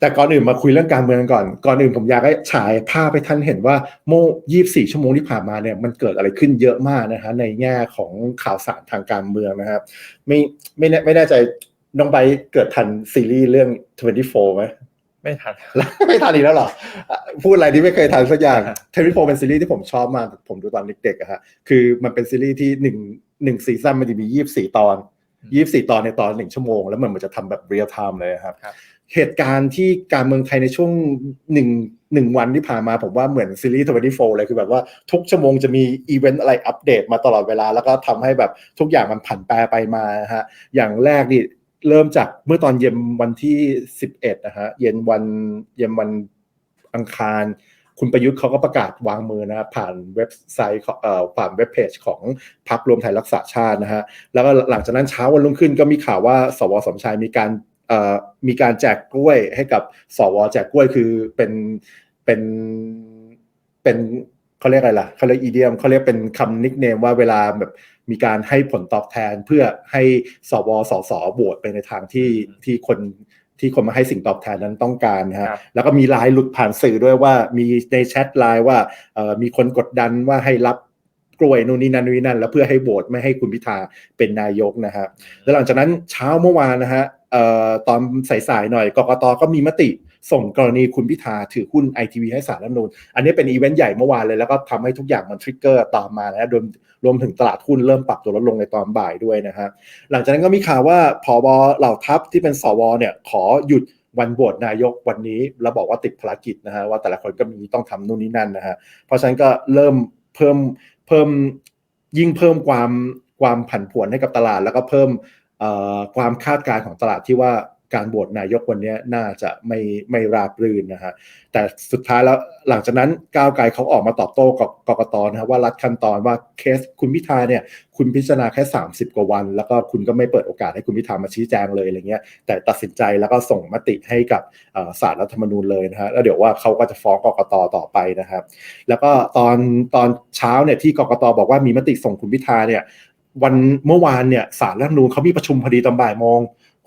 แต่ก่อนอื่นมาคุยเรื่องการเมืองก่อน ก่อนอื่นผมอยากให้ฉายภาพให้ท่านเห็นว่าโม่24ชั่วโมงที่ผ่านมาเนี่ยมันเกิดอะไรขึ้นเยอะมากนะฮะในแง่ของข่าวสารทางการเมืองนะครับ ไม่ไม่แน่ไม่แน่ใจน้องไบร์ทเกิดทันซีรีส์เรื่อง 24ไหมไม่ทัน ไม่ทันอีกแล้วเหรออะพูดอะไรที่ไม่เคยทันสักอย่างเทนนิโฟเป็นซีรีส์ที่ผมชอบมาก ผมดูตอนเด็กๆอะฮะคือมันเป็นซีรีส์ที่หนึ่งหนึ่งซีซั่นมันจะมียี่สิบสี่ตอนยี่สิบสี่ตอนในตอนหนึ่งชั่วโมง แล้วมันมันจะทำแบบเรียลไทม์เลยครับครับ เหตุการณ์ที่การเมืองไทยในช่วงหนึ่งหนึ่งวันที่ผ่านมาผมว่าเหมือนซีรีส์ทเวนตี้โฟเลยคือแบบว่าทุกชั่วโมงจะมีอีเวนต์อะไรอัปเดตมาตลอดเวลา แล้วก็ทำให้แบบทุกอย่างมันผันแปรไปมาฮะอย่างแรกนี่เริ่มจากเมื่อตอนเย็นวันที่ 11นะฮะเย็นวันเย็นวันอังคาร คุณประยุทธ์เขาก็ประกาศวางมือนะครับผ่านเว็บไซต์เอ่อผ่านเว็บเพจของพรรครวมไทยรักษาชาตินะฮะแล้วก็หลังจากนั้นเช้าวันรุ่งขึ้นก็มีข่าวว่า สวสมชายมีการ มีการแจกกล้วยให้กับสวแจกกล้วยคือเป็นเป็นเป็นเขาเรียกอะไรล่ะเขาเรียกอีเดียมเขาเรียกเป็นคำนิกเนมว่าเวลาแบบมีการให้ผลตอบแทนเพื่อให้สวสสโหวตไปในทางที่ที่คนที่คนมาให้สิ่งตอบแทนนั้นต้องการนะฮะครับแล้วก็มีไลน์หลุดผ่านสื่อด้วยว่ามีในแชทไลน์ว่าเอ่อมีคนกดดันว่าให้รับ กล้วยนู่นนี่นั่นนู่นนี่นั่น แล้วเพื่อให้โหวตไม่ให้คุณพิธาเป็นนายกนะฮะแล้วหลังจากนั้นเช้าเมื่อวานนะฮะตอนสายๆหน่อยกกตก็มีมติส่งกรณีคุณพิธาถือหุ้นไอทีวีให้สารรัฐมนูญอันนี้เป็นอีเวนต์ใหญ่เมื่อวานเลย แล้วก็ทำให้ทุกอย่างมันทริกเกอร์ตามมานะรวมรวมถึงตลาดหุ้นเริ่มปรับตัวลดลงในตอนบ่ายด้วยนะฮะหลังจากนั้นก็มีข่าวว่าผบเหล่าทัพที่เป็นสวเนี่ยขอหยุดวันโหวตนายกวันนี้แล้วบอกว่าติดภารกิจนะฮะว่าแต่ละคนก็มีต้องทำนู่นนี่นั่นนะฮะเพราะฉะนั้นก็เริ่มเพิ่ม เพิ่มยิ่งเพิ่มความความผันผวนให้กับตลาด แล้วก็เพิ่มความคาดการณ์ของตลาดที่ว่า การโหวตนายกวันนี้น่าจะไม่ไม่ราบรื่นนะฮะแต่สุดท้ายแล้วหลังจากนั้นก้าวไกลเขาออกมาตอบโต้กับกกตนะครับว่ารัดขั้นตอนว่าเคสคุณพิธาเนี่ยคุณพิจารณาแค่ 30 กว่าวัน แล้วก็คุณก็ไม่เปิดโอกาสให้คุณพิธามาชี้แจงเลยอะไรเงี้ยแต่ตัดสินใจแล้วก็ส่งมติให้กับศาลรัฐธรรมนูญเลยนะฮะแล้วเดี๋ยวว่าเขาก็จะฟ้องกกตต่อไปนะครับ แล้วก็ตอนตอนเช้าเนี่ยที่กกตบอกว่ามีมติส่งคุณพิธาเนี่ยวันเมื่อวานเนี่ยศาลรัฐธรรมนูญเขามีประชุมพอดีตอนบ่ายโมง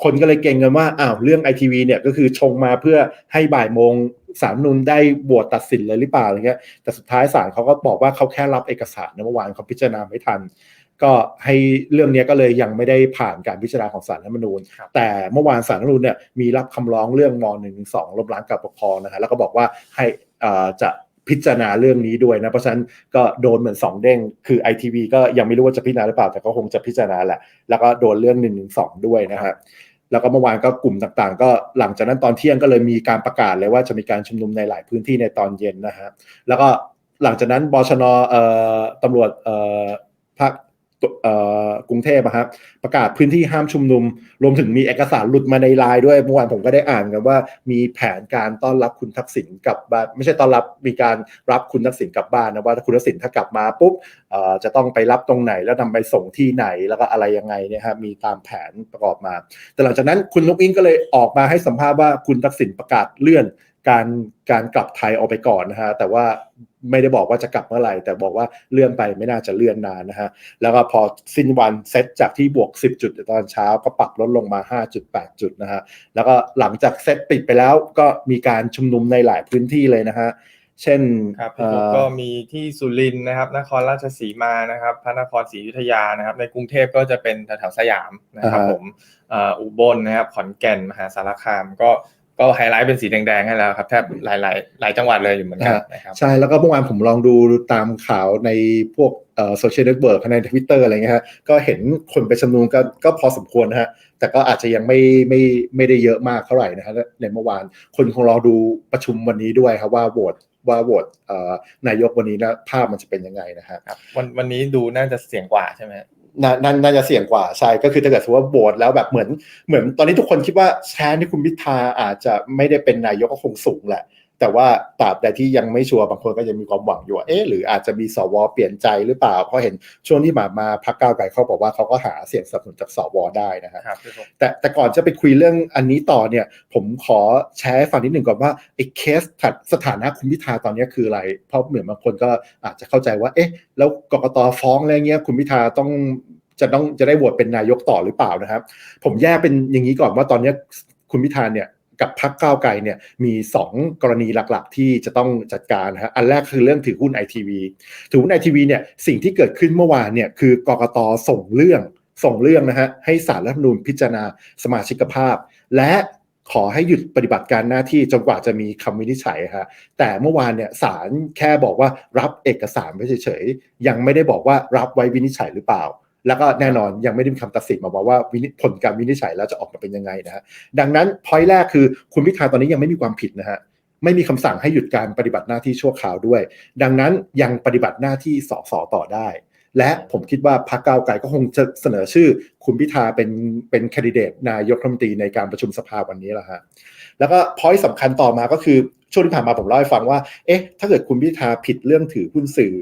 คนก็เลยเก่งกันว่าอ้าวเรื่องไอทีวีเนี่ยก็คือชงมาเพื่อให้บ่ายโมงศาลรัฐธรรมนูญได้โหวตตัดสินเลยหรือเปล่าอะไรเงี้ยแต่สุดท้ายศาลเขาก็บอกว่าเขาแค่รับเอกสารนะเมื่อวานเขาพิจารณาไม่ทัน ก็ให้เรื่องเนี้ยก็เลยยังไม่ได้ผ่านการพิจารณาของศาลรัฐธรรมนูญครับแต่เมื่อวานศาลรัฐธรรมนูญเนี่ยมีรับคำร้องเรื่องม .112 ล้มล้างการปกครองนะฮะแล้วก็บอกว่าให้เอ่อจะพิจารณาเรื่องนี้ด้วยนะ เพราะฉะนั้นก็โดนเหมือนสองเด้ง คือ ITV ก็ยังไม่รู้ว่าจะพิจารณาหรือเปล่า แต่ก็คงจะพิจารณาแหละ แล้วก็โดนเรื่อง1นึด้วยนะฮะ แล้วก็เมื่อวานก็กลุ่มต่างๆ ก็หลังจากนั้นตอนเที่ยงก็เลยมีการประกาศเลยว่าจะมีการชุมนุมในหลายพื้นที่ในตอนเย็นนะฮะแล้วก็หลังจากนั้นบชนเอ่อตำรวจเอ่อภาค กรุงเทพะครับประกาศพื้นที่ห้ามชุมนุม รวมถึงมีเอกสารหลุดมาในไลน์ด้วยเมื่อวานผมก็ได้อ่านกันว่ามีแผนการต้อนรับคุณทักษิณกลับบ้านไม่ใช่ต้อนรับมีการรับคุณทักษิณกลับบ้านนะว่าคุณทักษิณถ้ากลับมาปุ๊บจะต้องไปรับตรงไหนแล้วนำไปส่งที่ไหนแล้วก็อะไรยังไงเนี่ยครับมีตามแผนประกอบมา แต่หลังจากนั้นคุณลุกอิงก็เลยออกมาให้สัมภาษณ์ว่าคุณทักษิณประกาศเลื่อนการการกลับไทยออกไปก่อนนะฮะแต่ว่า ไม่ได้บอกว่าจะกลับเมื่อไหร่ แต่บอกว่าเลื่อนไปไม่น่าจะเลื่อนนานนะฮะ แล้วก็พอสิ้นวันเซตจากที่บวก 10 จุดในตอนเช้าก็ปรับลดลงมา 5.8 จุดนะฮะ แล้วก็หลังจากเซตปิดไปแล้วก็มีการชุมนุมในหลายพื้นที่เลยนะฮะ เช่นครับเอ่พี่ปุ๊กอก็มีที่สุรินทร์นะครับ นครราชสีมานะครับ พระนครศรีอยุธยานะครับ ในกรุงเทพก็จะเป็นแถวๆสยามนะครับอ่าฮะผมเอ่ออุบลนะครับ ขอนแก่น มหาสารคามก็ ก็ไฮไลท์เป็นสีแดงๆให้แล้วครับแทบหลายๆหลายจังหวัดเลยอยู่เหมือนกันนะครับใช่แล้วก็เมื่อวานผมลองดูตามข่าวในพวกโซเชียลเน็ตเวิร์กในทวิตเตอร์อะไรเงี้ยฮะก็เห็นคนไปชุมนุมก็ก็พอสมควรนะฮะแต่ก็อาจจะยังไม่ไม่ไม่ได้เยอะมากเท่าไหร่นะฮะในเมื่อวานคนคงรอดูประชุมวันนี้ด้วยครับว่าโหวตว่าโหวตเอ่อนายกวันนี้นะภาพมันจะเป็นยังไงนะฮะครับวันวันนี้ดูน่าจะเสียงกว่าใช่ไหม น่น่น่าจะเสี่ยงกว่าใช่ก็คือถ้าเกิดสมมติว่าโหวตแล้วแบบเหมือนเหมือนตอนนี้ทุกคนคิดว่าแชนที่คุณพิธาอาจจะไม่ได้เป็นนายกก็คงสูงแหละ แต่ว่าตราบใดที่ยังไม่ชัวร์บางคนก็ยังมีความหวังอยู่ว่าเอ๊ะหรืออาจจะมีสวเปลี่ยนใจหรือเปล่า เพราะเห็นช่วงที่ผ่านมาพรรคก้าวไกลเขาบอกว่าเขาก็หาเสียงสนับสนุนจากสวได้นะฮะครับพี่ปุ๊กแต่แต่ก่อนจะไปคุยเรื่องอันนี้ต่อเนี่ย ผมขอแชร์ให้ฟังนิดหนึ่งก่อนว่าไอ้เคสสถานะคุณพิธาตอนนี้คืออะไร เพราะเหมือนบางคนก็อาจจะเข้าใจว่าเอ๊ะแล้วกกตฟ้องอะไรเงี้ยคุณพิธาต้องจะต้องจะได้โหวตเป็นนายกต่อหรือเปล่านะครับ ผมแยกเป็นอย่างนี้ก่อนว่าตอนนี้คุณพิธาเนี่ย กับพักก้าวไกลเนี่ยมี 2 กรณีหลักๆ ที่จะต้องจัดการนะฮะอันแรกคือเรื่องถือหุ้นไอทีวีถือหุ้นไอทีวีเนี่ยสิ่งที่เกิดขึ้นเมื่อวานเนี่ยคือกกตส่งเรื่องส่งเรื่องนะฮะให้สารรัฐธรรมนูญพิจารณาสมาชิกภาพ และขอให้หยุดปฏิบัติการหน้าที่จนกว่าจะมีคำวินิจฉัยฮะแต่เมื่อวานเนี่ยศาลแค่บอกว่ารับเอกสารไว้เฉยๆยังไม่ได้บอกว่ารับไว้วินิจฉัยหรือเปล่า แล้วก็แน่นอนยังไม่ได้มีคำตัดสินมาบอกว่าวินิผลการวินิจฉัยแล้วจะออกมาเป็นยังไงนะฮะดังนั้นพอยแรกคือคุณพิธาตอนนี้ยังไม่มีความผิดนะฮะไม่มีคำสั่งให้หยุดการปฏิบัติหน้าที่ชั่วคราวด้วย ดังนั้นยังปฏิบัติหน้าที่สสต่อได้ และผมคิดว่าพรรคก้าวไกลก็คงจะเสนอชื่อ คุณพิธาเป็นเป็นแคนดิเดตนายกรัฐมนตรีในการประชุมสภาวันนี้แหละฮะแล้วก็พอยสำคัญต่อมาก็คือช่วงที่ผ่านมาผมเล่าให้ฟังว่า เอ๊ะ ถ้าเกิดคุณพิธาผิดเรื่องถือหุ้นสื่อ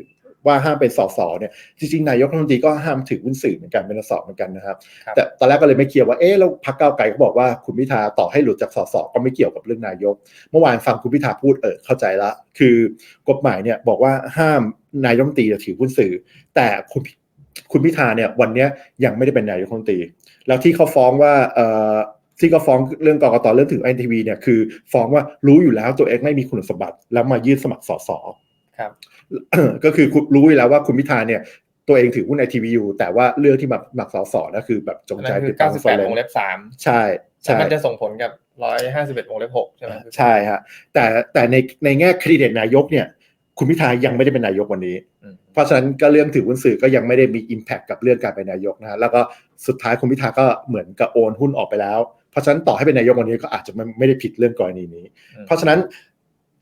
ว่าห้ามเป็นสสเนี่ยจริงๆนายกรัฐมนตรีก็ห้ามถือหุ้นสื่อเหมือนกันเป็นสสเหมือนกันนะครับครับ แต่ตอนแรกก็เลยไม่เคลียร์ว่าเอ๊ะแล้วพรรคก้าวไกลก็บอกว่าคุณพิธาต่อให้หลุดจากสสก็ไม่เกี่ยวกับเรื่องนายก เมื่อวานฟังคุณพิธาพูดเออเข้าใจละ คือกฎหมายเนี่ยบอกว่าห้ามนายกรัฐมนตรีถือหุ้นสื่อ แต่คุณคุณพิธาเนี่ยวันเนี้ยยังไม่ได้เป็นนายกรัฐมนตรี แล้วที่เขาฟ้องว่าเอ่อที่เขาฟ้องเรื่องกกตเรื่องถือไอทีวีเนี่ยคือฟ้องว่ารู้อยู่แล้วตัวเองไม่มีคุณสมบัติ แล้วมายื่นสมัครสส ครับก็คือคุณรู้อยู่แล้วว่าคุณพิธาเนี่ย ตัวเองถือหุ้นไอทีวีอยู่แต่ว่าเรื่องที่มาหมักสอสอนั่นคือแบบจงอันใจนั้นคืติอดตั้ง98วงเล็บสามใช่แต่ใช่มันจะส่งผลกับร้อยห้าสิบเอ็ดวงเล็บหกใช่ไหมใช่ฮะแต่แต่ในในแง่แคนดิเดตนายกเนี่ย คุณพิธายังไม่ได้เป็นนายกวันนี้อืมเพราะฉะนั้นก็เรื่องถือหุ้นสื่อก็ยังไม่ได้มี Impact กับเรื่องการเป็นนายกนะฮะแล้วก็สุดท้ายคุณพิธาก็เหมือนกับโอนหุ้นออกไปแล้วเพราะฉะนั้นต่อให้เป็นนายกวันนี้ก็อาจจะไม่ไม่ได้ผิดเรื่องกรณีนี้อืมเพราะฉะนั้น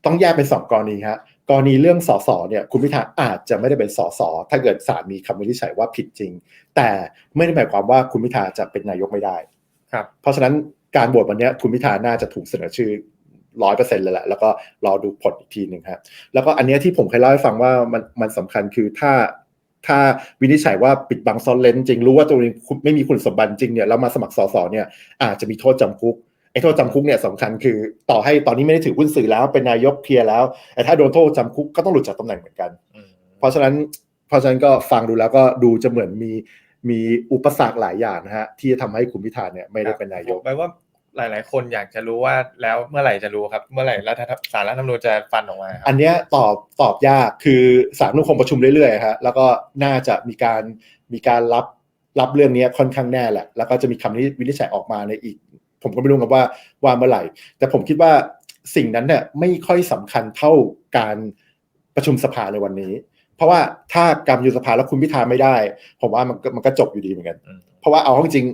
ต้องแยกเป็นสองกรณีฮะ กรณีเรื่องสสเนี่ยคุณพิธาอาจจะไม่ได้เป็นสสถ้าเกิดศาลมีคำวินิจฉัยว่าผิดจริง แต่ไม่ได้หมายความว่าคุณพิธาจะเป็นนายกไม่ได้ครับเพราะฉะนั้นการโหวตวันเนี้ยคุณพิธาน่าจะถูกเสนอชื่อร้อยเปอร์เซ็นต์เลยแหละแล้วก็รอดูผลอีกทีหนึ่งครับแล้วก็อันเนี้ยที่ผมเคยเล่าให้ฟังว่ามันมันสำคัญคือถ้าถ้าวินิจฉัยว่าปิดบังซ่อนเล้นจริงรู้ว่าตัวเองไม่มีคุณสมบัติจริงเนี่ยแล้วมาสมัครสสเนี่ยอาจจะมีโทษจำคุกไอ้ โทษจำคุกเนี่ยสำคัญคือต่อให้ตอนนี้ไม่ได้ถือหุ้นสื่อแล้วเป็นนายกเคลียร์แล้วแต่ถ้าโดนโทษจำคุกก็ต้องหลุดจากตำแหน่งเหมือนกันอืมเพราะฉะนั้นเพราะฉะนั้นก็ฟังดูแล้วก็ดูจะเหมือนมีมีอุปสรรคหลายอย่างนะฮะที่จะทำให้คุณพิธาเนี่ยไม่ได้เป็นนายกแปลว่าหลาย ๆ คนอยากจะรู้ว่าแล้วเมื่อไหร่จะรู้ครับ เมื่อไหร่รัฐธรรมสารรัฐธรรมนูญจะฟันออกมาคอัรับนเนี้ยตอบตอบยากคือสารนุคงประชุมเรื่อยๆฮะแล้วก็น่าจะมีการมีการรับรับเรื่องนี้ค่อนข้างแน่แหละ แล้วก็จะมีคำนี้วินิจฉัยออกมาในอีก ผมก็ไม่รู้กับว่าว่าเมื่อไหร่ แต่ผมคิดว่าสิ่งนั้นเนี่ยไม่ค่อยสำคัญเท่าการประชุมสภาในวันนี้ เพราะว่าถ้าการประชุสภาแล้วคุณพิธาไม่ได้ ผมว่ามันมันก็จบอยู่ดีเหมือนกัน เพราะว่าเอาข้าจริง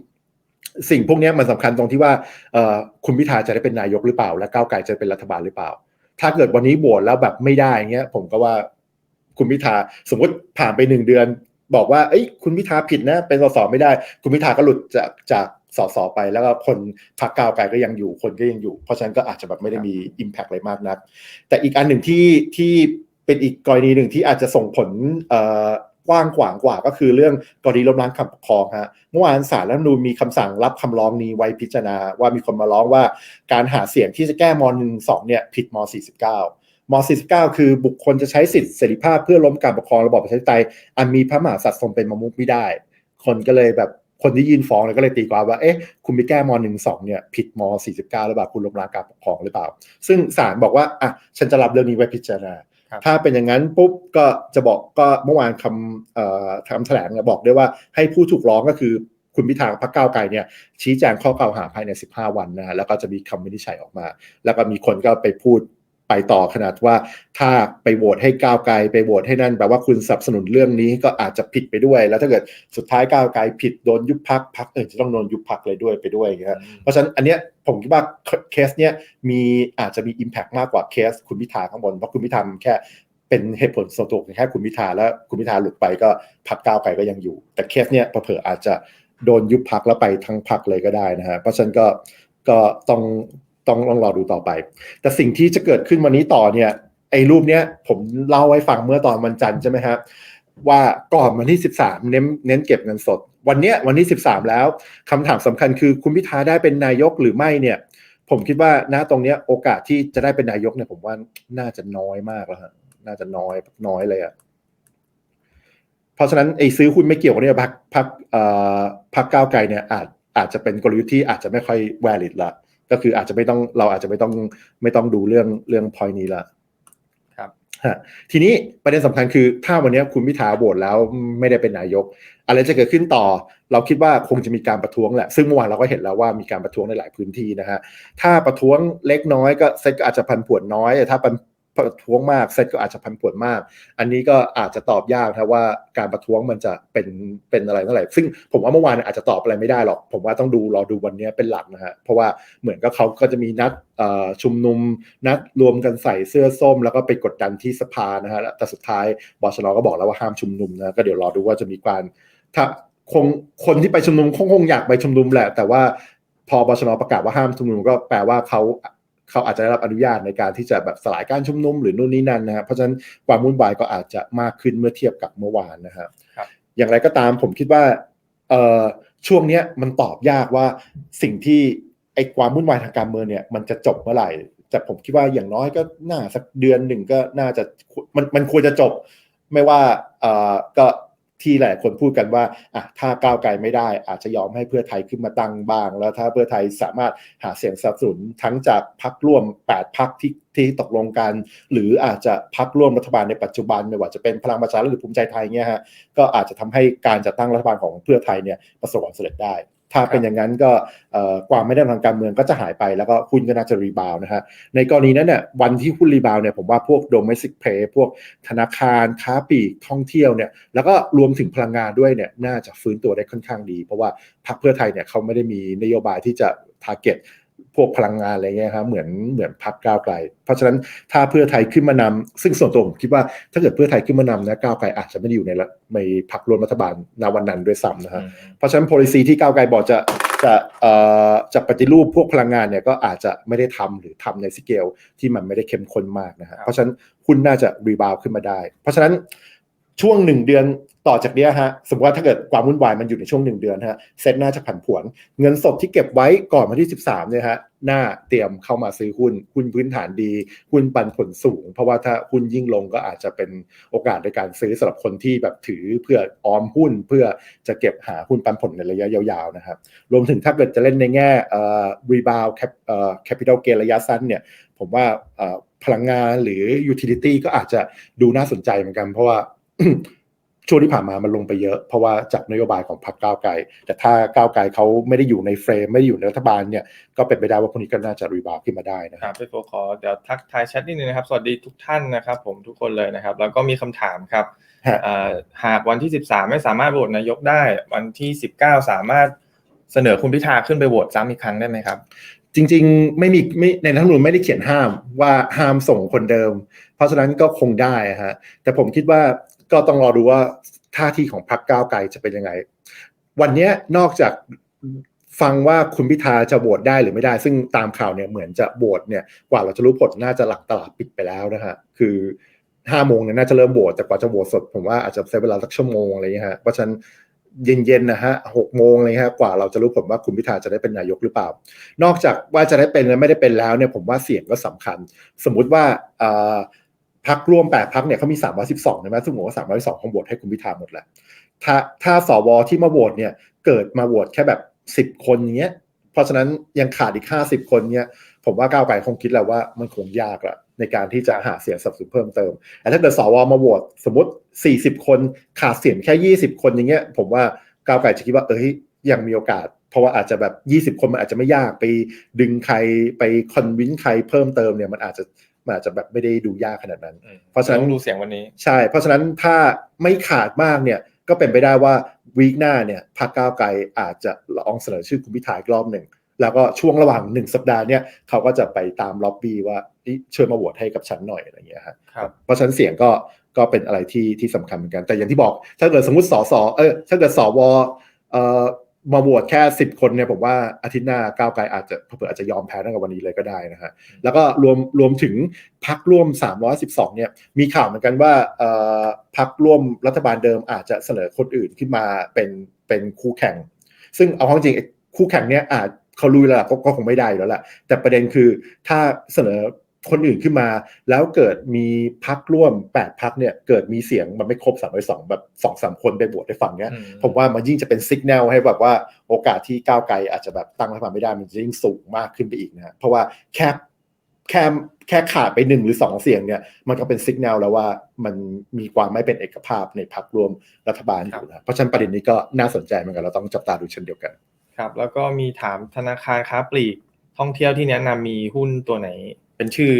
สิ่งพวกนี้มันสำคัญตรงที่ว่าคุณพิธาจะได้เป็นนายกหรือเปล่า และก้าวไกลจะเป็นรัฐบาลหรือเปล่า ถ้าเกิดวันนี้โหวตแล้วแบบไม่ได้เงี้ย ผมก็ว่าคุณพิธาสมมติผ่านไปหนึ่งเดือน บอกว่าเอ้ยคุณพิธาผิดนะ เป็นสสไม่ได้ คุณพิธาก็หลุดจากจาก สสไปแล้วก็คนพรรคก้าวไกลก็ยังอยู่คนก็ยังอยู่ เพราะฉะนั้นก็อาจจะแบบไม่ได้มี Impact อะไรมากนัก แต่อีกอันหนึ่งที่ที่เป็นอีกกรณีหนึ่งที่อาจจะส่งผลเอ่อกว้างขวางกว่าก็คือเรื่องกรณีล้มล้างคำปกครองฮะเมื่อวานศาลรัฐธรรมนูญมีคำสั่งรับคำร้องนี้ไว้พิจารณาว่ามีคนมาร้องว่าการหาเสียงที่จะแก้ม .12 เนี่ยผิดม 49 ม 49 คือบุคคลจะใช้สิทธิเสรีภาพเพื่อล้มการปกครองระบอบประชาธิปไตยอันมีพระมหากษัตริย์ทรงเป็นประมุขไม่ได้ คนก็เลยแบบ คนที่ยื่นฟ้องเนี่ยก็เลยตีความว่า เอ๊ะ คุณไปแก้ม .12 เนี่ยผิดม49หรือเปล่า คุณล้มล้างการปกครองหรือเปล่า ซึ่งศาลบอกว่า อะ ฉันจะรับเรื่องนี้ไว้พิจารณาครับถ้าเป็นอย่างนั้นปุ๊บ ก็จะบอก ก็เมื่อวานคำเอ่อคำแถลงเนี่ยบอกด้วยว่าให้ผู้ถูกร้องก็คือคุณพิธาพรรคก้าวไกลเนี่ยชี้แจงข้อกล่าวหาภายใน 15 วันนะฮะแล้วก็จะมีคำวินิจฉัยออกมา แล้วก็มีคนก็ไปพูด ไปต่อขนาดว่าถ้าไปโหวตให้ก้าวไกลไปโหวตให้นั่นแปลว่าคุณสนับสนุนเรื่องนี้ก็อาจจะผิดไปด้วย แล้วถ้าเกิดสุดท้ายก้าวไกลผิดโดนยุบพักพักอื่นจะต้องโดนยุบพักเลยด้วยไปด้วยอย่างเงี้ยเพราะฉะนั้นอันเนี้ยผมคิดว่าเคสเนี้ยมีอาจจะมี Impact มากกว่าเคสคุณพิธาข้างบนเพราะคุณพิธามันแค่เป็นเหตุผลส่วนตัวของแค่คุณพิธาแล้วคุณพิธาหลุดไปก็พักก้าวไกลก็ยังอยู่ แต่เคสเนี้ยเผลอๆอาจจะโดนยุบพักแล้วไปทั้งพักเลยก็ได้นะฮะเพราะฉะนั้นก็ก็ต้อง ต้องต้องรอดูต่อไป แต่สิ่งที่จะเกิดขึ้นวันนี้ต่อเนี่ยไอ้รูปเนี้ยผมเล่าให้ฟังเมื่อตอนวันจันทร์ใช่ไหมครับว่าก่อนวันที่ 13 เน้นเน้นเก็บเงินสด วันเนี้ยวันที่ 13 แล้วคำถามสำคัญคือคุณพิธาได้เป็นนายกหรือไม่เนี่ยผมคิดว่าณตรงเนี้ยโอกาสที่จะได้เป็นนายกเนี่ยผมว่าน่าจะน้อยมากแล้วฮะน่าจะน้อยน้อยเลยอะเพราะฉะนั้นไอ้ซื้อหุ้นไม่เกี่ยวกับเนี่ยพักพักเอ่อพักก้าวไกลเนี่ยอาจอาจจะเป็นกลยุทธ์ที่อาจจะไม่ค่อย valid ละ ก็ก็คืออาจจะไม่ต้องเราอาจจะไม่ต้องไม่ต้องดูเรื่องเรื่องพอยนี้ละครับฮะทีนี้ประเด็นสำคัญคือถ้าวันนี้คุณพิธาโหวตแล้วไม่ได้เป็นนายก อะไรจะเกิดขึ้นต่อ เราคิดว่าคงจะมีการประท้วงแหละซึ่งเมื่อวานเราก็เห็นแล้วว่ามีการประท้วงในหลายพื้นที่นะฮะถ้าประท้วงเล็กน้อยก็เซ็ตก็อาจจะพันผวนน้อยแต่ถ้า ประท้วงมากเซ็ตก็อาจจะพันผวนมาก อันนี้ก็อาจจะตอบยากนะว่าการประท้วงมันจะเป็นเป็นอะไรเท่าไหร่ซึ่งผมว่าเมื่อวานอาจจะตอบอะไรไม่ได้หรอก ผมว่าต้องดูรอดูวันนี้เป็นหลักนะฮะเพราะว่าเหมือนกับเขาก็จะมีนัดชุมนุมนัดรวมกันใส่เสื้อส้ม แล้วก็ไปกดดันที่สภานะฮะแต่สุดท้ายบชนก็บอกแล้วว่าห้ามชุมนุมนะก็เดี๋ยวรอดูว่าจะมีการถ้าคงคนที่ไปชุมนุมคงคงอยากไปชุมนุมแหละ แต่ว่าพอบชนประกาศว่าห้ามชุมนุมก็แปลว่าเขา เขาอาจจะได้รับอนุญาตในการที่จะแบบสลายการชุมนุมหรือนู่นนี่นั่นนะฮะเพราะฉะนั้นความวุ่นวายก็อาจจะมากขึ้นเมื่อเทียบกับเมื่อวานนะครับครับอย่างไรก็ตามผมคิดว่าเอ่อช่วงเนี้ยมันตอบยากว่าสิ่งที่ไอ้ความวุ่นวายทางการเมืองเนี่ยมันจะจบเมื่อไหร่แต่ผมคิดว่าอย่างน้อยก็น่าสักเดือนหนึ่งก็น่าจะมันมันควรจะจบ ไม่ว่าเอ่อก็ ที่หลายคนพูดกันว่าอะถ้าก้าวไกลไม่ได้ อาจจะยอมให้เพื่อไทยขึ้นมาตั้งบ้าง แล้วถ้าเพื่อไทยสามารถหาเสียงสนับสนุนทั้งจากพักร่วม 8 พักที่ที่ตกลงกัน หรืออาจจะพักร่วมรัฐบาลในปัจจุบันไม่ว่าจะเป็นพลังประชารัฐหรือภูมิใจไทยเนี่ยฮะก็อาจจะทำให้การจัดตั้งรัฐบาลของเพื่อไทยเนี่ยประสบความสำเร็จได้ ถ้าเป็นอย่างนั้นก็ความไม่ได้ทางการเมืองก็จะหายไปแล้วก็หุ้นก็น่าจะรีบาวนะฮะในกรณีนั้นเนี่ยวันที่หุ้นรีบาวเนี่ยผมว่าพวก domestic play พวกธนาคาร ค้าปลีกท่องเที่ยวเนี่ยแล้วก็รวมถึงพลังงานด้วยเนี่ยน่าจะฟื้นตัวได้ค่อนข้างดี เพราะว่าพรรคเพื่อไทยเนี่ยเขาไม่ได้มีนโยบายที่จะ target พวกพลังงานอะไรเงี้ยครับเหมือนเหมือนพักก้าวไกล เพราะฉะนั้นถ้าเพื่อไทยขึ้นมานำซึ่งส่วนตัวผมคิดว่าถ้าเกิดเพื่อไทยขึ้นมานำนะก้าวไกลอาจจะไม่ได้อยู่ในในพักรวมรัฐบาลณวันนั้นด้วยซ้ำนะฮะเพราะฉะนั้น policy ที่ก้าวไกลบอกจะจะเอ่อจะปฏิรูปพวกพลังงานเนี่ยก็อาจจะไม่ได้ทำหรือทำในสเกลที่มันไม่ได้เข้มข้นมากนะฮะเพราะฉะนั้นคุณน่าจะรีบาวขึ้นมาได้ เพราะฉะนั้นช่วงหนึ่งเดือน ต่อจากนี้ฮะสมมติว่าถ้าเกิดความวุ่นวายมันอยู่ในช่วงหนึ่งเดือนฮะเซ็ตน่าจะผันผวน เงินสดที่เก็บไว้ก่อนวันที่ 13เนี่ยฮะน่าเตรียมเข้ามาซื้อหุ้นหุ้นพื้นฐานดีหุ้นปันผลสูง เพราะว่าถ้าหุ้นยิ่งลงก็อาจจะเป็นโอกาสในการซื้อสำหรับคนที่แบบถือเพื่อออมหุ้นเพื่อจะเก็บหาหุ้นปันผลในระยะยาวๆนะครับรวมถึงถ้าเกิดจะเล่นในแง่เอ่อรีบาวแคปเอ่อแคปิตอลเกนระยะสั้นเนี่ยผมว่าเอ่อพลังงานหรือยูทิลิตี้ก็อาจจะดูน่าสนใจเหมือนกัน เพราะว่า ช่วงที่ผ่านมามันลงไปเยอะ เพราะว่าจากนโยบายของพรรคก้าวไกล แต่ถ้าก้าวไกลเขาไม่ได้อยู่ในเฟรม ไม่ได้อยู่ในรัฐบาลเนี่ยก็เป็นไปได้ว่าพวกนี้ก็น่าจะรีบาวขึ้นมาได้นะคครัรับบพี่โฟขอเดี๋ยวทักทายแชทนิดนึงนะครับ สวัสดีทุกท่านนะครับ ผมทุกคนเลยนะครับ แล้วก็มีคำถามครับฮะอ่าหากวันที่ 13 ไม่สามารถโหวตนายกได้ วันที่ 19 สามารถเสนอคุณพิธาขึ้นไปโหวตซ้ำอีกครั้งได้ไหมครับจริงๆ ไม่มีไม่ในรัฐธรรมนูญไม่ได้เขียนห้ามว่าห้ามส่งคนเดิม เพราะฉะนั้นก็คงได้ฮะแต่ผมคิดว่า ก็ต้องรอดูว่าท่าทีของพรรคก้าวไกลจะเป็นยังไง วันนี้นอกจากฟังว่าคุณพิธาจะโหวตได้หรือไม่ได้ ซึ่งตามข่าวเนี่ยเหมือนจะโหวตเนี่ยกว่าเราจะรู้ผลน่าจะหลังตลาดปิดไปแล้วนะฮะคือห้าโมงเนี่ยน่าจะเริ่มโหวตแต่กว่าจะโหวตสดผมว่าอาจจะใช้เวลาสักชั่วโมงอะไรอย่างเงี้ยฮะเพราะฉะนั้นเย็นๆนะฮะหกโมงเลยฮะกว่าเราจะรู้ผลว่าคุณพิธาจะได้เป็นนายกหรือเปล่า นอกจากว่าจะได้เป็นและไม่ได้เป็นแล้วเนี่ยผมว่าเสียงก็สำคัญ สมมุติว่า พักร่วมแปดพักเนี่ยเขามีสามร้อยสิบสองใช่ไหมซึ่งผมว่าสามร้อยสองคงโหวตให้คุณพิธาหมดแหละถ้าถ้าสวที่มาโหวตเนี่ยเกิดมาโหวตแค่แบบสิบคนเนี้ย เพราะฉะนั้นยังขาดอีกห้าสิบคนเนี่ยผมว่าก้าวไกลคงคิดแล้วว่ามันคงยากละในการที่จะหาเสียงสนับสนุนเพิ่มเติมแต่ถ้าเกิดสวมาโหวตสมมติ 40 คนขาดเสียงแค่ 20 คนอย่างเงี้ย ผมว่าก้าวไกลจะคิดว่าเอ้ยยังมีโอกาส เพราะว่าอาจจะแบบ 20 คนมันอาจจะไม่ยากไปดึงใครไปคอนวินใครเพิ่มเติมเนี่ยมันอาจจะ มันอาจจะแบบไม่ได้ดูยากขนาดนั้น เพราะฉะนั้นต้องดูเสียงวันนี้ ใช่ เพราะฉะนั้นถ้าไม่ขาดมากเนี่ยก็เป็นไปได้ว่าวีคหน้าเนี่ยพรรคก้าวไกลอาจจะลองเสนอชื่อคุณพิธาอีกรอบหนึ่งแล้วก็ช่วงระหว่างหนึ่งสัปดาห์เนี่ยเขาก็จะไปตามล็อบบี้ว่าช่วยมาโหวตให้กับฉันหน่อยอะไรอย่างเงี้ยฮะครับเพราะฉะนั้นเสียงก็ก็เป็นอะไรที่ที่สำคัญเหมือนกัน แต่อย่างที่บอกถ้าเกิดสมมติสสเออถ้าเกิดสวเอ่อ มาโหวตแค่สิบคนเนี่ยผมว่าอาทิตย์หน้าก้าวไกลอาจจะเผื่ออาจจะยอมแพ้ตั้งแต่วันนี้เลยก็ได้นะฮะแล้วก็รวมรวมถึงพักร่วม 312เนี่ยมีข่าวเหมือนกันว่าพักร่วมรัฐบาลเดิมอาจจะเสนอคนอื่นขึ้นมาเป็นเป็นคู่แข่ง ซึ่งเอาความจริงคู่แข่งเนี่ยอาจเขารู้แล้วก็คงไม่ได้แล้วแหละแต่ประเด็นคือถ้าเสนอ คนอื่นขึ้นมา แล้วเกิดมีพักร่วม8พักเนี่ยเกิดมีเสียงมันไม่ครบ3 2 2แบบ2อสคนไปบวชได้ฝั่งเนี้ยอืผมว่ามันยิ่งจะเป็นสัญญาณให้แบบว่าโอกาสที่ก้าวไกลอาจจะแบบตั้งรัฐบาลไม่ได้มันจะยิ่งสูงมากขึ้นไปอีกนะฮะเพราะว่าแค่แค่แค่ขาดไปหนึ่งหรือสองเสียงเนี่ยมันก็เป็นสัญญาณแล้วว่ามันมีความไม่เป็นเอกภาพในพรรครวมรัฐบาลอยู่นะเพราะฉะนั้นประเด็นนี้ก็น่าสนใจเหมือนกันเราต้องจับตาดูเช่นเดียวกันครับ แล้วก็มีถามธนาคารค้าปลีกท่องเที่ยวที่แนะนำมีหุ้นตัวไหน เป็นชื่อ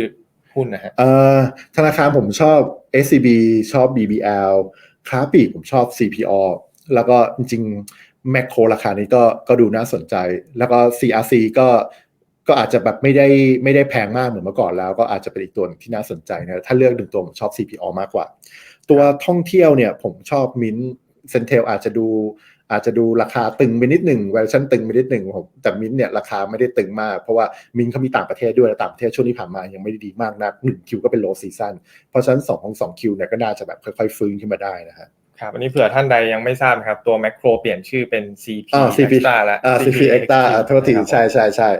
หุ้นนะฮะเออธนาคารผมชอบ SCB ชอบ BBL ค้าปลีกผมชอบ CPO แล้วก็จริงๆแมคโครราคานี้ก็ก็ดูน่าสนใจ แล้วก็ CRC ก็ก็อาจจะแบบไม่ได้ไม่ได้แพงมากเหมือนเมื่อก่อนแล้ว ก็อาจจะเป็นอีกตัวที่น่าสนใจนะถ้าเลือกหนึ่งตัวผมชอบ CPO มากกว่า ตัวท่องเที่ยวเนี่ยผมชอบมินเซนเทลอาจจะดู อาจจะดูราคาตึงไปนิดหนึ่งเวอร์ชันตึงไปนิดหนึ่งผมแต่มินเนี่ยราคาไม่ได้ตึงมาก เพราะว่ามินเขามีต่างประเทศด้วยและต่างประเทศช่วงที่ผ่านมายังไม่ได้ดีมากนักหนึ่งคิวก็เป็นโลซีซันเพราะฉะนั้นสองของสองคิวเนี่ยก็น่าจะแบบค่อยๆฟื้นขึ้นมาได้นะฮะครับอันนี้เผื่อท่านใดยังไม่ทราบนะครับตัวแมคโครเปลี่ยนชื่อเป็น CP อ่า CP Extra แล้วอ่า CP เอ็กตาโทษทีนะครับใช่ใช่ใช่